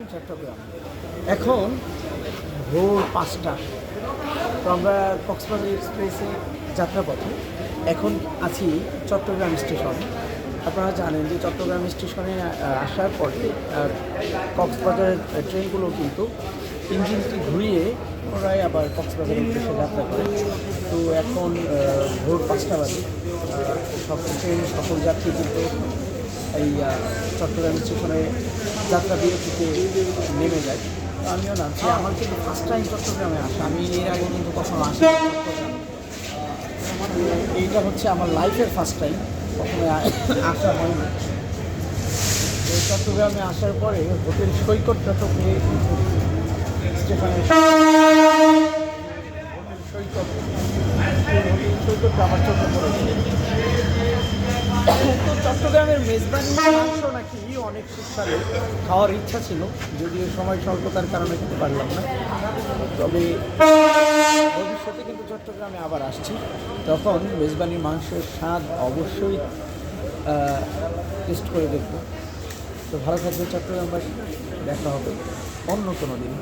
চট্টগ্রাম। এখন ভোর পাঁচটা। তো আমরা কক্সবাজার এক্সপ্রেসে যাত্রাপথে এখন আছি চট্টগ্রাম স্টেশন। আপনারা জানেন যে চট্টগ্রাম স্টেশনে আসার পরে কক্সবাজারের ট্রেনগুলো কিন্তু ইঞ্জিনটি ঘুরিয়ে পুনরায় আবার কক্সবাজার উদ্দেশ্যে যাত্রা করে। তো এখন ভোর পাঁচটা বাজে। সব ট্রেন, সকল যাত্রী কিন্তু এই আহ, চট্টগ্রাম স্টেশনে যাত্রা বিরতিতে নেমে যায়। তো আমিও নামছি। আমার কিন্তু ফার্স্ট টাইম চট্টগ্রামে আসা। আমি এর আগে কিন্তু কখনো আসি এইটা হচ্ছে আমার লাইফের ফার্স্ট টাইম কখনো আসা হয়নি। চট্টগ্রামে আসার পরে হোটেল সৈকত চট্টগ্রামে স্টেশনে সৈকত। সৈকতটা আমার চোখে পড়েছে। চট্টগ্রামের মেজবানি মাংস নাকি অনেক সুস্বাদু। খাওয়ার ইচ্ছা ছিল, যদিও সময় স্বল্পতার কারণে খেতে পারলাম না। তবে ভবিষ্যতে কিন্তু চট্টগ্রামে আবার আসছি। তখন মেজবানির মাংসের স্বাদ অবশ্যই টেস্ট করে দেখব। তো ভালো থাকবে চট্টগ্রামবাসী। দেখা হবে অন্য কোনো দিন।